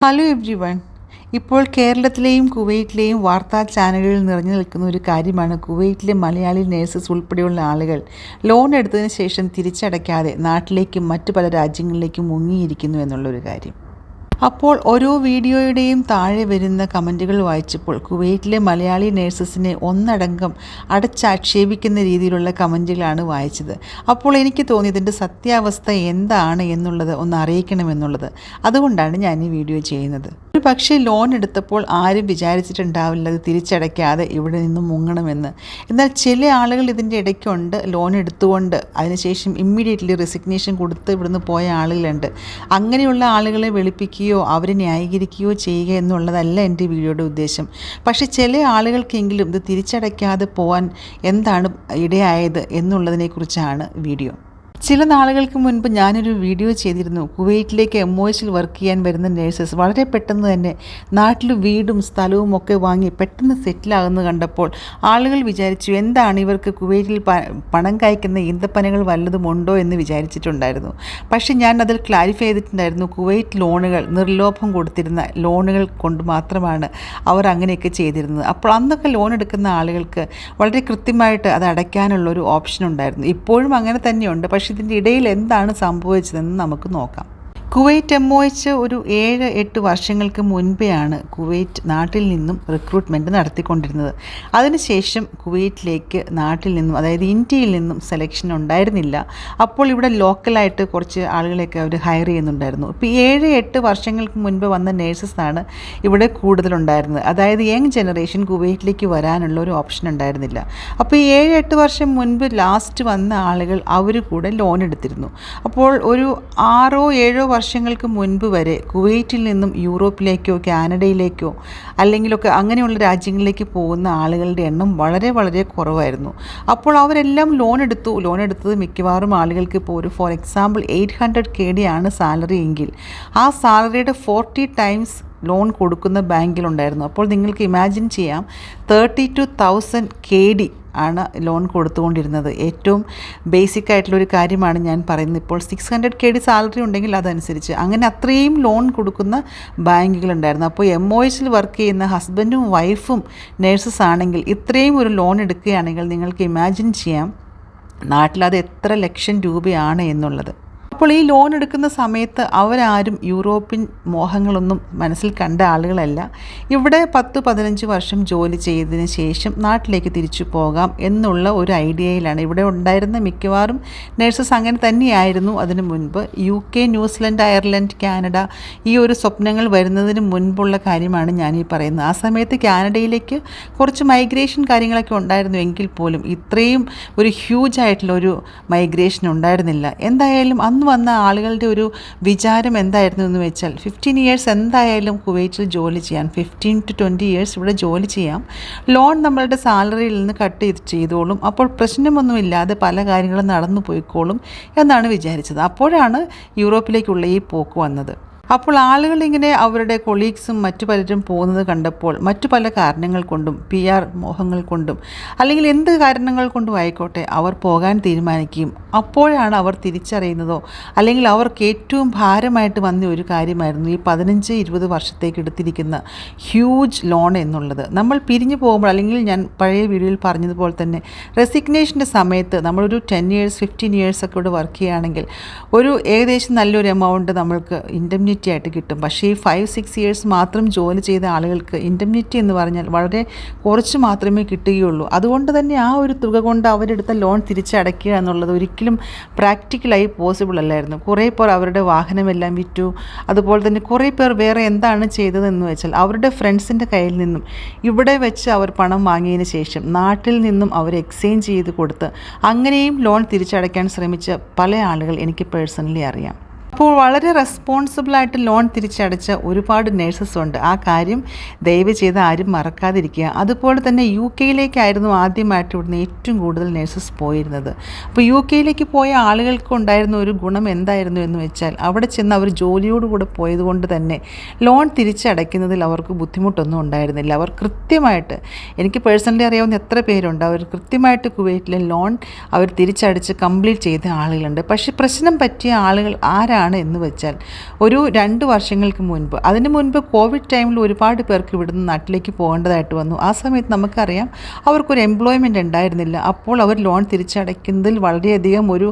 Hello every one ഇപ്പോൾ കേരളത്തിലെയും കുവൈറ്റിലെയും വാർത്താ ചാനലുകളിൽ നിറഞ്ഞു നിൽക്കുന്ന ഒരു കാര്യമാണ് കുവൈറ്റിലെ മലയാളി നേഴ്സസ് ഉൾപ്പെടെയുള്ള ആളുകൾ ലോൺ എടുത്തതിന് ശേഷം തിരിച്ചടയ്ക്കാതെ നാട്ടിലേക്കും മറ്റു പല രാജ്യങ്ങളിലേക്കും മുങ്ങിയിരിക്കുന്നു എന്നുള്ളൊരു കാര്യം. അപ്പോൾ ഓരോ വീഡിയോയുടെയും താഴെ വരുന്ന കമന്റുകൾ വായിച്ചപ്പോൾ കുവൈറ്റിലെ മലയാളി നേഴ്സസിനെ ഒന്നടങ്കം അടച്ചാക്ഷേപിക്കുന്ന രീതിയിലുള്ള കമന്റുകളാണ് വായിച്ചത്. അപ്പോൾ എനിക്ക് തോന്നി ഇതിന്റെ സത്യാവസ്ഥ എന്താണ് എന്നുള്ളത് ഒന്ന് അറിയിക്കണമെന്നുള്ളത്. അതുകൊണ്ടാണ് ഞാൻ ഈ വീഡിയോ ചെയ്യുന്നത്. ഒരു പക്ഷേ ലോൺ എടുത്തപ്പോൾ ആരും വിചാരിച്ചിട്ടുണ്ടാവില്ല അത് തിരിച്ചടയ്ക്കാതെ ഇവിടെ നിന്ന് മുങ്ങണമെന്ന്. എന്നാൽ ചില ആളുകൾ ഇതിന്റെ ഇടയ്ക്കുണ്ട് ലോൺ എടുത്തുകൊണ്ട് അതിനുശേഷം ഇമ്മീഡിയറ്റ്ലി റെസിഗ്നേഷൻ കൊടുത്ത് ഇവിടുന്ന് പോയ ആളുകളുണ്ട്. അങ്ങനെയുള്ള ആളുകളെ വെളുപ്പിക്കുകയോ അവരെ ന്യായീകരിക്കുകയോ ചെയ്യുക എന്നുള്ളതല്ല എന്റെ വീഡിയോയുടെ ഉദ്ദേശം. പക്ഷേ ചില ആളുകൾക്കെങ്കിലും ഇത് തിരിച്ചടയ്ക്കാതെ പോകാൻ എന്താണ് ഇടയായത് എന്നുള്ളതിനെക്കുറിച്ചാണ് വീഡിയോ. ചില നാളുകൾക്ക് മുൻപ് ഞാനൊരു വീഡിയോ ചെയ്തിരുന്നു. കുവൈറ്റിലേക്ക് എം ഒ എച്ചിൽ വർക്ക് ചെയ്യാൻ വരുന്ന നേഴ്സസ് വളരെ പെട്ടെന്ന് തന്നെ നാട്ടിൽ വീടും സ്ഥലവും ഒക്കെ വാങ്ങി പെട്ടെന്ന് സെറ്റിലാകുന്നത് കണ്ടപ്പോൾ ആളുകൾ വിചാരിച്ചു എന്താണ് ഇവർക്ക് കുവൈറ്റിൽ പണം കായ്ക്കുന്ന ഈന്തപ്പനകൾ വല്ലതും ഉണ്ടോ എന്ന് വിചാരിച്ചിട്ടുണ്ടായിരുന്നു. പക്ഷേ ഞാൻ അതിൽ ക്ലാരിഫൈ ചെയ്തിട്ടുണ്ടായിരുന്നു കുവൈറ്റ് ലോണുകൾ നിർലോഭം കൊടുത്തിരുന്ന ലോണുകൾ കൊണ്ട് മാത്രമാണ് അവർ അങ്ങനെയൊക്കെ ചെയ്തിരുന്നത്. അപ്പോൾ അന്നൊക്കെ ലോൺ എടുക്കുന്ന ആളുകൾക്ക് വളരെ കൃത്യമായിട്ട് അത് അടയ്ക്കാനുള്ള ഒരു ഓപ്ഷൻ ഉണ്ടായിരുന്നു. ഇപ്പോഴും അങ്ങനെ തന്നെയുണ്ട്. പക്ഷേ ഇതിന്റെ ഇടയിൽ എന്താണ് സംഭവിച്ചതെന്ന് നമുക്ക് നോക്കാം. കുവൈറ്റ് എം ഒ എച്ച് ഒരു ഏഴ് എട്ട് വർഷങ്ങൾക്ക് മുൻപെയാണ് കുവൈറ്റ് നാട്ടിൽ നിന്നും റിക്രൂട്ട്മെന്റ് നടത്തിക്കൊണ്ടിരുന്നത്. അതിനുശേഷം കുവൈറ്റിലേക്ക് നാട്ടിൽ നിന്നും അതായത് ഇന്ത്യയിൽ നിന്നും സെലക്ഷൻ ഉണ്ടായിരുന്നില്ല. അപ്പോൾ ഇവിടെ ലോക്കലായിട്ട് കുറച്ച് ആളുകളെയൊക്കെ അവർ ഹയർ ചെയ്യുന്നുണ്ടായിരുന്നു. ഇപ്പോൾ ഏഴ് എട്ട് വർഷങ്ങൾക്ക് മുൻപ് വന്ന നേഴ്സസാണ് ഇവിടെ കൂടുതലുണ്ടായിരുന്നത്. അതായത് യങ് ജനറേഷൻ കുവൈറ്റിലേക്ക് വരാനുള്ള ഒരു ഓപ്ഷൻ ഉണ്ടായിരുന്നില്ല. അപ്പോൾ ഈ ഏഴ് എട്ട് വർഷം മുൻപ് ലാസ്റ്റ് വന്ന ആളുകൾ അവർ കൂടെ ലോൺ എടുത്തിരുന്നു. അപ്പോൾ ഒരു ആറോ ഏഴോ വർഷങ്ങൾക്ക് മുൻപ് വരെ കുവൈറ്റിൽ നിന്നും യൂറോപ്പിലേക്കോ കാനഡയിലേക്കോ അല്ലെങ്കിലൊക്കെ അങ്ങനെയുള്ള രാജ്യങ്ങളിലേക്ക് പോകുന്ന ആളുകളുടെ എണ്ണം വളരെ വളരെ കുറവായിരുന്നു. അപ്പോൾ അവരെല്ലാം ലോൺ എടുത്തു. ലോൺ എടുത്തത് മിക്കവാറും ആളുകൾക്ക് ഇപ്പോൾ ഒരു for example eight hundred K D ആണ് സാലറി എങ്കിൽ. ആ സാലറിയുടെ ഫോർട്ടി ടൈംസ് ലോൺ കൊടുക്കുന്ന ബാങ്കിലുണ്ടായിരുന്നു. അപ്പോൾ നിങ്ങൾക്ക് ഇമാജിൻ ചെയ്യാം. Thirty two thousand K D ആണ് ലോൺ കൊടുത്തുകൊണ്ടിരുന്നത്. ഏറ്റവും ബേസിക് ആയിട്ടുള്ളൊരു കാര്യമാണ് ഞാൻ പറയുന്നത്. ഇപ്പോൾ six hundred K D salary ഉണ്ടെങ്കിൽ അതനുസരിച്ച്. അങ്ങനെ അത്രയും ലോൺ കൊടുക്കുന്ന ബാങ്കുകളുണ്ടായിരുന്നു. അപ്പോൾ എം ഒ എച്ചിൽ വർക്ക് ചെയ്യുന്ന ഹസ്ബൻഡും വൈഫും നേഴ്സസ് ആണെങ്കിൽ ഇത്രയും ഒരു ലോൺ എടുക്കുകയാണെങ്കിൽ നിങ്ങൾക്ക് ഇമാജിൻ ചെയ്യാം. നാട്ടിലത് എത്ര ലക്ഷം രൂപയാണ് എന്നുള്ളത്. അപ്പോൾ ഈ ലോൺ എടുക്കുന്ന സമയത്ത് അവരാരും യൂറോപ്യൻ മോഹങ്ങളൊന്നും മനസ്സിൽ കണ്ട ആളുകളല്ല. ഇവിടെ പത്ത് പതിനഞ്ച് വർഷം ജോലി ചെയ്തതിന് ശേഷം നാട്ടിലേക്ക് തിരിച്ചു പോകാം എന്നുള്ള ഒരു ഐഡിയയിലാണ്. ഇവിടെ ഉണ്ടായിരുന്ന മിക്കവാറും നഴ്സസ് അങ്ങനെ തന്നെയായിരുന്നു അതിനു മുൻപ്. U K New Zealand Ireland Canada ഈ ഒരു സ്വപ്നങ്ങൾ വരുന്നതിന് മുൻപുള്ള കാര്യമാണ് ഞാൻ ഈ പറയുന്നത്. ആ സമയത്ത് കാനഡയിലേക്ക് കുറച്ച് മൈഗ്രേഷൻ കാര്യങ്ങളൊക്കെ ഉണ്ടായിരുന്നു എങ്കിൽ പോലും ഇത്രയും ഒരു ഹ്യൂജ് ആയിട്ടുള്ള ഒരു മൈഗ്രേഷൻ ഉണ്ടായിരുന്നില്ല. എന്തായാലും അന്ന് വന്ന ആളുകളുടെ ഒരു വിചാരം എന്തായിരുന്നു എന്ന് വെച്ചാൽ ഫിഫ്റ്റീൻ ഇയേഴ്സ് എന്തായാലും കുവൈറ്റിൽ ജോലി ചെയ്യാം ഫിഫ്റ്റീൻ ടു ട്വന്റി ഇയേഴ്സ് ഇവിടെ ജോലി ചെയ്യാം. ലോൺ നമ്മളുടെ സാലറിയിൽ നിന്ന് കട്ട് ചെയ്ത് ചെയ്തോളും. അപ്പോൾ പ്രശ്നമൊന്നുമില്ലാതെ പല കാര്യങ്ങളും നടന്നു പോയിക്കോളും എന്നാണ് വിചാരിച്ചത്. അപ്പോഴാണ് യൂറോപ്പിലേക്കുള്ള ഈ പോക്ക് വന്നത്. അപ്പോൾ ആളുകൾ ഇങ്ങനെ അവരുടെ കൊളീഗ്സും മറ്റു പലരും പോകുന്നത് കണ്ടപ്പോൾ മറ്റു പല കാരണങ്ങൾ കൊണ്ടും പി ആർ മോഹങ്ങൾ കൊണ്ടും അല്ലെങ്കിൽ എന്ത് കാരണങ്ങൾ കൊണ്ടും ആയിക്കോട്ടെ അവർ പോകാൻ തീരുമാനിക്കുകയും അപ്പോഴാണ് അവർ തിരിച്ചറിയുന്നതോ അല്ലെങ്കിൽ അവർക്ക് ഏറ്റവും ഭാരമായിട്ട് വന്ന ഒരു കാര്യമായിരുന്നു ഈ പതിനഞ്ച് ഇരുപത് വർഷത്തേക്ക് എടുത്തിരിക്കുന്ന ഹ്യൂജ് ലോൺ എന്നുള്ളത്. നമ്മൾ പിരിഞ്ഞു പോകുമ്പോൾ അല്ലെങ്കിൽ ഞാൻ പഴയ വീഡിയോയിൽ പറഞ്ഞതുപോലെ തന്നെ റെസിഗ്നേഷന്റെ സമയത്ത് നമ്മളൊരു ടെൻ ഇയേഴ്സ് ഫിഫ്റ്റീൻ ഇയേഴ്സ് ഒക്കെ ഇവിടെ വർക്ക് ചെയ്യുകയാണെങ്കിൽ ഒരു ഏകദേശം നല്ലൊരു എമൗണ്ട് നമ്മൾക്ക് ഇൻഡംനിറ്റി ഇൻഡംനിറ്റി ആയിട്ട് കിട്ടും. പക്ഷേ ഈ ഫൈവ് സിക്സ് ഇയേഴ്സ് മാത്രം ജോലി ചെയ്ത ആളുകൾക്ക് ഇൻഡെംനിറ്റി എന്ന് പറഞ്ഞാൽ വളരെ കുറച്ച് മാത്രമേ കിട്ടുകയുള്ളൂ. അതുകൊണ്ട് തന്നെ ആ ഒരു തുക കൊണ്ട് അവരെടുത്ത ലോൺ തിരിച്ചടയ്ക്കുക എന്നുള്ളത് ഒരിക്കലും പ്രാക്ടിക്കലായി പോസിബിൾ അല്ലായിരുന്നു. കുറേ പേർ അവരുടെ വാഹനമെല്ലാം വിറ്റു. അതുപോലെ തന്നെ കുറേ പേർ വേറെ എന്താണ് ചെയ്തതെന്ന് വെച്ചാൽ അവരുടെ ഫ്രണ്ട്സിന്റെ കയ്യിൽ നിന്നും ഇവിടെ വെച്ച് അവർ പണം വാങ്ങിയതിന് ശേഷം നാട്ടിൽ നിന്നും അവർ എക്സ്ചേഞ്ച് ചെയ്ത് കൊടുത്ത് അങ്ങനെയും ലോൺ തിരിച്ചടയ്ക്കാൻ ശ്രമിച്ച പല ആളുകൾ എനിക്ക് പേഴ്സണലി അറിയാം. അപ്പോൾ വളരെ റെസ്പോൺസിബിളായിട്ട് ലോൺ തിരിച്ചടച്ച ഒരുപാട് നേഴ്സസ് ഉണ്ട്. ആ കാര്യം ദയവ് ചെയ്ത് ആരും മറക്കാതിരിക്കുക. അതുപോലെ തന്നെ യു കെയിലേക്കായിരുന്നു ആദ്യമായിട്ട് ഇവിടുന്ന് ഏറ്റവും കൂടുതൽ നേഴ്സസ് പോയിരുന്നത്. അപ്പോൾ യു കെയിലേക്ക് പോയ ആളുകൾക്ക് ഉണ്ടായിരുന്ന ഒരു ഗുണം എന്തായിരുന്നു എന്ന് വെച്ചാൽ അവിടെ ചെന്ന് അവർ ജോലിയോടുകൂടെ പോയതുകൊണ്ട് തന്നെ ലോൺ തിരിച്ചടയ്ക്കുന്നതിൽ അവർക്ക് ബുദ്ധിമുട്ടൊന്നും ഉണ്ടായിരുന്നില്ല. അവർ കൃത്യമായിട്ട് എനിക്ക് പേഴ്സണലി അറിയാവുന്ന എത്ര പേരുണ്ട് അവർ കൃത്യമായിട്ട് കുവൈറ്റിലെ ലോൺ അവർ തിരിച്ചടച്ച് കംപ്ലീറ്റ് ചെയ്ത ആളുകളുണ്ട്. പക്ഷേ പ്രശ്നം പറ്റിയ ആളുകൾ ആരാണ് എപ്പോഴാണ് എന്ന് വെച്ചാൽ ഒരു രണ്ട് വർഷങ്ങൾക്ക് മുൻപ് അതിന് മുൻപ് കോവിഡ് ടൈമിൽ ഒരുപാട് പേർക്ക് ഇവിടുന്ന് നാട്ടിലേക്ക് പോകേണ്ടതായിട്ട് വന്നു. ആ സമയത്ത് നമുക്കറിയാം അവർക്കൊരു എംപ്ലോയ്മെന്റ് ഉണ്ടായിരുന്നില്ല. അപ്പോൾ അവർ ലോൺ തിരിച്ചടയ്ക്കുന്നതിൽ വളരെയധികം ഒരു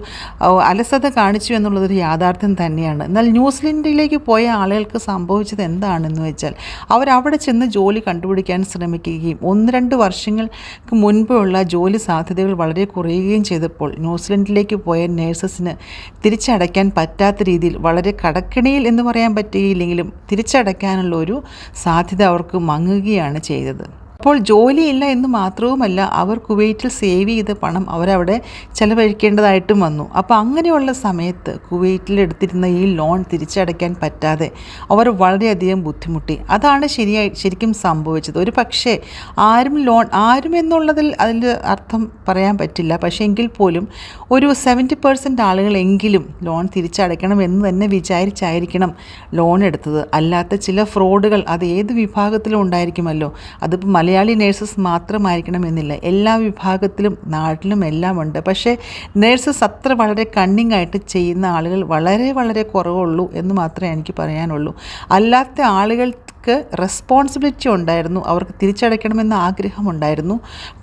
അലസത കാണിച്ചു എന്നുള്ളതൊരു യാഥാർത്ഥ്യം തന്നെയാണ്. എന്നാൽ ന്യൂസിലൻഡിലേക്ക് പോയ ആളുകൾക്ക് സംഭവിച്ചത് എന്താണെന്ന് വെച്ചാൽ അവരവിടെ ചെന്ന് ജോലി കണ്ടുപിടിക്കാൻ ശ്രമിക്കുകയും ഒന്ന് രണ്ട് വർഷങ്ങൾക്ക് മുൻപുള്ള ജോലി സാധ്യതകൾ വളരെ കുറയുകയും ചെയ്തപ്പോൾ ന്യൂസിലൻഡിലേക്ക് പോയ നേഴ്സസിന് തിരിച്ചടയ്ക്കാൻ പറ്റാത്ത രീതിയിൽ വളരെ കടക്കിണിയിൽ എന്ന് പറയാൻ പറ്റുകയില്ലെങ്കിലും തിരിച്ചടയ്ക്കാനുള്ള ഒരു സാധ്യത അവർക്ക് മങ്ങുകയാണ് ചെയ്തത്. അപ്പോൾ ജോലിയില്ല എന്ന് മാത്രവുമല്ല അവർ കുവൈറ്റിൽ സേവ് ചെയ്ത പണം അവരവിടെ ചിലവഴിക്കേണ്ടതായിട്ടും വന്നു. അപ്പോൾ അങ്ങനെയുള്ള സമയത്ത് കുവൈറ്റിൽ എടുത്തിരുന്ന ഈ ലോൺ തിരിച്ചടയ്ക്കാൻ പറ്റാതെ അവർ വളരെയധികം ബുദ്ധിമുട്ടി. അതാണ് ശരിയായി ശരിക്കും സംഭവിച്ചത്. ഒരു പക്ഷേ ആരും ലോൺ ആരും എന്നുള്ളതിൽ അതിന്റെ അർത്ഥം പറയാൻ പറ്റില്ല. പക്ഷേ എങ്കിൽ പോലും ഒരു സെവന്റി പെർസെന്റ് ആളുകളെങ്കിലും ലോൺ തിരിച്ചടയ്ക്കണം എന്ന് തന്നെ വിചാരിച്ചായിരിക്കണം ലോൺ എടുത്തത്. അല്ലാത്ത ചില ഫ്രോഡുകൾ അത് ഏത് വിഭാഗത്തിലും ഉണ്ടായിരിക്കുമല്ലോ. അതിപ്പോൾ മലയാളി നേഴ്സസ് മാത്രമായിരിക്കണം എന്നില്ല. എല്ലാ വിഭാഗത്തിലും നാട്ടിലും എല്ലാം ഉണ്ട്. പക്ഷേ നേഴ്സസ് അത്ര വളരെ കണ്ണിങ് ആയിട്ട് ചെയ്യുന്ന ആളുകൾ വളരെ വളരെ കുറവുള്ളൂ എന്ന് മാത്രമേ എനിക്ക് പറയാനുള്ളൂ. അല്ലാത്ത ആളുകൾ അവർക്ക് റെസ്പോൺസിബിലിറ്റി ഉണ്ടായിരുന്നു. അവർക്ക് തിരിച്ചടയ്ക്കണമെന്ന ആഗ്രഹമുണ്ടായിരുന്നു.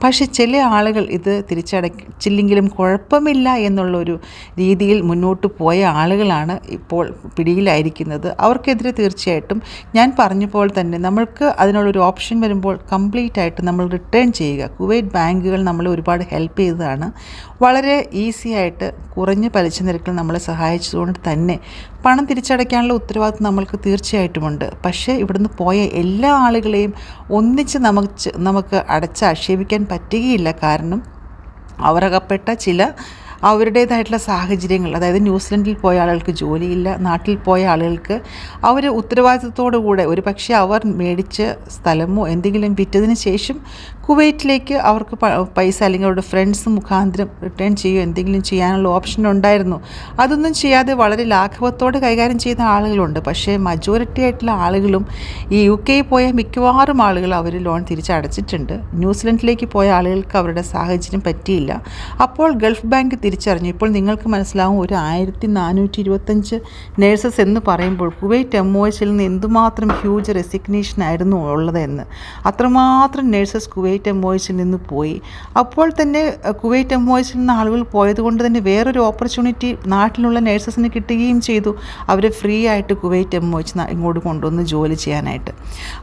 പക്ഷേ ചില ആളുകൾ ഇത് തിരിച്ചടച്ചില്ലെങ്കിലും കുഴപ്പമില്ല എന്നുള്ളൊരു രീതിയിൽ മുന്നോട്ട് പോയ ആളുകളാണ് ഇപ്പോൾ പിടിയിലായിരിക്കുന്നത്. അവർക്കെതിരെ തീർച്ചയായിട്ടും ഞാൻ പറഞ്ഞപ്പോൾ തന്നെ നമ്മൾക്ക് അതിനുള്ളൊരു ഓപ്ഷൻ വരുമ്പോൾ കംപ്ലീറ്റ് ആയിട്ട് നമ്മൾ റിട്ടേൺ ചെയ്യുക. കുവൈറ്റ് ബാങ്കുകൾ നമ്മളെ ഒരുപാട് ഹെൽപ്പ് ചെയ്തതാണ്. വളരെ ഈസി ആയിട്ട് കുറഞ്ഞ പലിശ നിരക്കിൽ നമ്മളെ സഹായിച്ചതുകൊണ്ട് തന്നെ പണം തിരിച്ചടയ്ക്കാനുള്ള ഉത്തരവാദിത്വം നമ്മൾക്ക് തീർച്ചയായിട്ടുമുണ്ട്. പക്ഷേ ഇവിടുന്ന് പോയ എല്ലാ ആളുകളെയും ഒന്നിച്ച് നമുക്ക് നമുക്ക് അടച്ചാക്ഷേപിക്കാൻ പറ്റുകയില്ല. കാരണം അവരകപ്പെട്ട ചില അവരുടേതായിട്ടുള്ള സാഹചര്യങ്ങൾ അതായത് ന്യൂസിലൻഡിൽ പോയ ആളുകൾക്ക് ജോലിയില്ല നാട്ടിൽ പോയ ആളുകൾക്ക് അവർ ഉത്തരവാദിത്തത്തോടു കൂടെ ഒരു പക്ഷേ അവർ മേടിച്ച സ്ഥലമോ എന്തെങ്കിലും വിറ്റതിന് ശേഷം കുവൈറ്റിലേക്ക് അവർക്ക് പൈസ അല്ലെങ്കിൽ അവരുടെ ഫ്രണ്ട്സ് മുഖാന്തരം റിട്ടേൺ ചെയ്യുകയോ എന്തെങ്കിലും ചെയ്യാനുള്ള ഓപ്ഷൻ ഉണ്ടായിരുന്നു. അതൊന്നും ചെയ്യാതെ വളരെ ലാഘവത്തോടെ കൈകാര്യം ചെയ്യുന്ന ആളുകളുണ്ട്. പക്ഷേ മജോറിറ്റി ആയിട്ടുള്ള ആളുകളും ഈ യു കെ പോയ മിക്കവാറും ആളുകൾ അവർ ലോൺ തിരിച്ചടച്ചിട്ടുണ്ട്. ന്യൂസിലൻഡിലേക്ക് പോയ ആളുകൾക്ക് അവരുടെ സാഹചര്യം പറ്റിയില്ല. അപ്പോൾ ഗൾഫ് ബാങ്ക് തിരിച്ചറിഞ്ഞു. ഇപ്പോൾ നിങ്ങൾക്ക് മനസ്സിലാവും ഒരു ആയിരത്തി നാനൂറ്റി ഇരുപത്തഞ്ച് നേഴ്സസ് എന്ന് പറയുമ്പോൾ കുവൈറ്റ് എം ഒ എച്ചിൽ നിന്ന് എന്തുമാത്രം ഹ്യൂജ് റെസിഗ്നേഷൻ ആയിരുന്നു ഉള്ളതെന്ന്. അത്രമാത്രം നേഴ്സസ് കുവൈറ്റ് എം ഒ എച്ചിൽ നിന്ന് പോയി. അപ്പോൾ തന്നെ കുവൈറ്റ് എം ഒ എച്ചിൽ നിന്ന് ആളുകൾ പോയതുകൊണ്ട് തന്നെ വേറൊരു ഓപ്പർച്യൂണിറ്റി നാട്ടിലുള്ള നേഴ്സസിന് കിട്ടുകയും ചെയ്തു. അവരെ ഫ്രീ ആയിട്ട് കുവൈറ്റ് എം ഒ എച്ച് ഇങ്ങോട്ട് കൊണ്ടുവന്ന് ജോലി ചെയ്യാനായിട്ട്.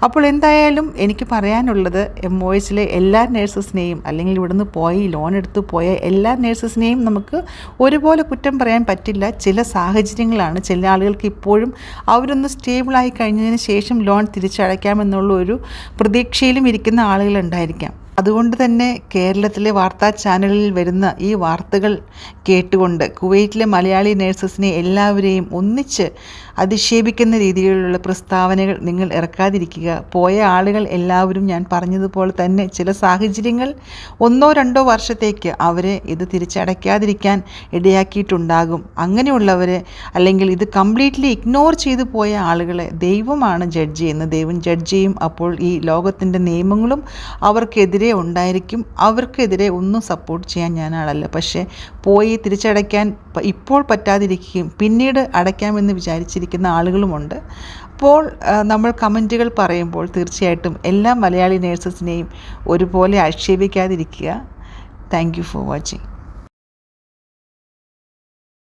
അപ്പോൾ എന്തായാലും എനിക്ക് പറയാനുള്ളത് എം ഒ എച്ചിലെ എല്ലാ നേഴ്സസിനെയും അല്ലെങ്കിൽ ഇവിടുന്ന് പോയി ലോൺ എടുത്ത് പോയ എല്ലാ നേഴ്സസിനെയും നമുക്ക് ഒരുപോലെ കുറ്റം പറയാൻ പറ്റില്ല. ചില സാഹചര്യങ്ങളാണ്. ചില ആളുകൾക്ക് ഇപ്പോഴും അവരൊന്ന് സ്റ്റേബിളായി കഴിഞ്ഞതിന് ശേഷം ലോൺ തിരിച്ചടയ്ക്കാമെന്നുള്ള ഒരു പ്രതീക്ഷയിലും ഇരിക്കുന്ന ആളുകളുണ്ടായിരിക്കാം അതുകൊണ്ട് തന്നെ കേരളത്തിലെ വാർത്താ ചാനലിൽ വരുന്ന ഈ വാർത്തകൾ കേട്ടുകൊണ്ട് കുവൈറ്റിലെ മലയാളി നേഴ്സസിനെ എല്ലാവരെയും ഒന്നിച്ച് അധിക്ഷേപിക്കുന്ന രീതിയിലുള്ള പ്രസ്താവനകൾ നിങ്ങൾ ഇറക്കാതിരിക്കുക. പോയ ആളുകൾ എല്ലാവരും ഞാൻ പറഞ്ഞതുപോലെ തന്നെ ചില സാഹചര്യങ്ങൾ ഒന്നോ രണ്ടോ വർഷത്തേക്ക് അവരെ ഇത് തിരിച്ചടയ്ക്കാതിരിക്കാൻ ഇടയാക്കിയിട്ടുണ്ടാകും. അങ്ങനെയുള്ളവരെ അല്ലെങ്കിൽ ഇത് കംപ്ലീറ്റ്ലി ഇഗ്നോർ ചെയ്തു പോയ ആളുകളെ ദൈവമാണ് ജഡ്ജ് ചെയ്യുന്നത്. ദൈവം ജഡ്ജ് ചെയ്യും. അപ്പോൾ ഈ ലോകത്തിന്റെ നിയമങ്ങളും അവർക്കെതിരെ ഉണ്ടായിരിക്കും. അവർക്കെതിരെ ഒന്നും സപ്പോർട്ട് ചെയ്യാൻ ഞാൻ ആളല്ല പക്ഷേ പോയി തിരിച്ചടയ്ക്കാൻ ഇപ്പോൾ പറ്റാതിരിക്കുകയും പിന്നീട് അടയ്ക്കാമെന്ന് വിചാരിച്ചിരിക്കുന്ന ആളുകളുമുണ്ട്. അപ്പോൾ നമ്മൾ കമന്റുകൾ പറയുമ്പോൾ തീർച്ചയായിട്ടും എല്ലാ മലയാളി നേഴ്സസിനെയും ഒരുപോലെ ആക്ഷേപിക്കാതിരിക്കുക. Thank you for watching